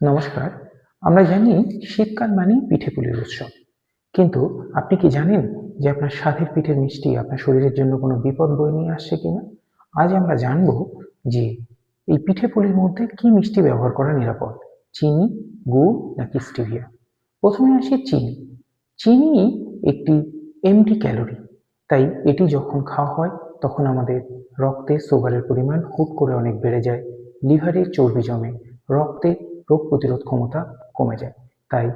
নমস্কার, আমরা জানি শীতকাল মানেই পিঠে পুলির উৎসব। কিন্তু আপনি কি জানেন যে আপনার স্বাদের পিঠের মিষ্টি আপনার শরীরের জন্য কোনো বিপদ বয়ে নিয়ে আসছে কিনা? আজ আমরা জানব যে এই পিঠে পুলির মধ্যে কি মিষ্টি ব্যবহার করা নিরাপদ, চিনি, গুড় নাকি স্টিভিয়া? প্রথমে আসি চিনি। চিনি একটি এমটি ক্যালোরি তাই এটি যখন খাওয়া হয়, তখন আমাদের রক্তে সুগারের পরিমাণ হুট করে অনেক বেড়ে যায়। লিভারে চর্বি জমে, রক্তে রোগ প্রতিরোধ ক্ষমতা কমে যায়। তাই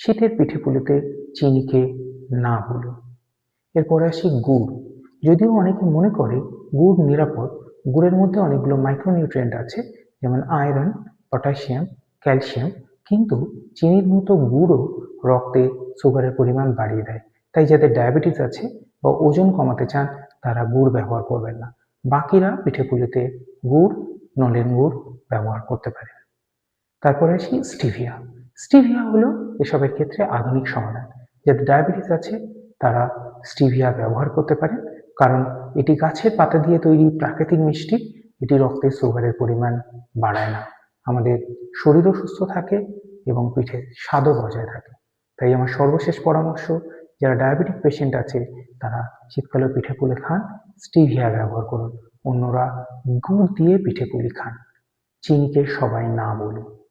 শীতের পিঠে পুলিতে চিনি খেয়ে না বলুন এরপরে আসি গুড়। যদিও অনেকে মনে করে গুড় নিরাপদ, গুড়ের মধ্যে অনেকগুলো মাইক্রোনিউট্রিয়েন্ট আছে, যেমন আয়রন পটাশিয়াম ক্যালসিয়াম কিন্তু চিনির মতো গুড়ও রক্তে সুগারের পরিমাণ বাড়িয়ে দেয়। তাই যাদের ডায়াবেটিস আছে বা ওজন কমাতে চান, তারা গুড় ব্যবহার করবেন না। বাকিরা পিঠেপুলিতে গুড়, নলেন গুড় ব্যবহার করতে পারেন। তারপরে আসি স্টিভিয়া। স্টিভিয়া হলো এসবের ক্ষেত্রে আধুনিক সমাধান। যাদের ডায়াবেটিস আছে, তারা স্টিভিয়া ব্যবহার করতে পারেন। কারণ এটি গাছের পাতা দিয়ে তৈরি প্রাকৃতিক মিষ্টি, এটি রক্তে সুগারের পরিমাণ বাড়ায় না। আমাদের শরীরও সুস্থ থাকে এবং পিঠে স্বাদও বজায় থাকে। তাই আমার সর্বশেষ পরামর্শ, যারা ডায়াবেটিক পেশেন্ট আছে, তারা শীতকালে পিঠে খান, স্টিভিয়া ব্যবহার করুন। অন্যরা গুড় দিয়ে পিঠে পুলি খান। চিনিকে সবাই না বলুন।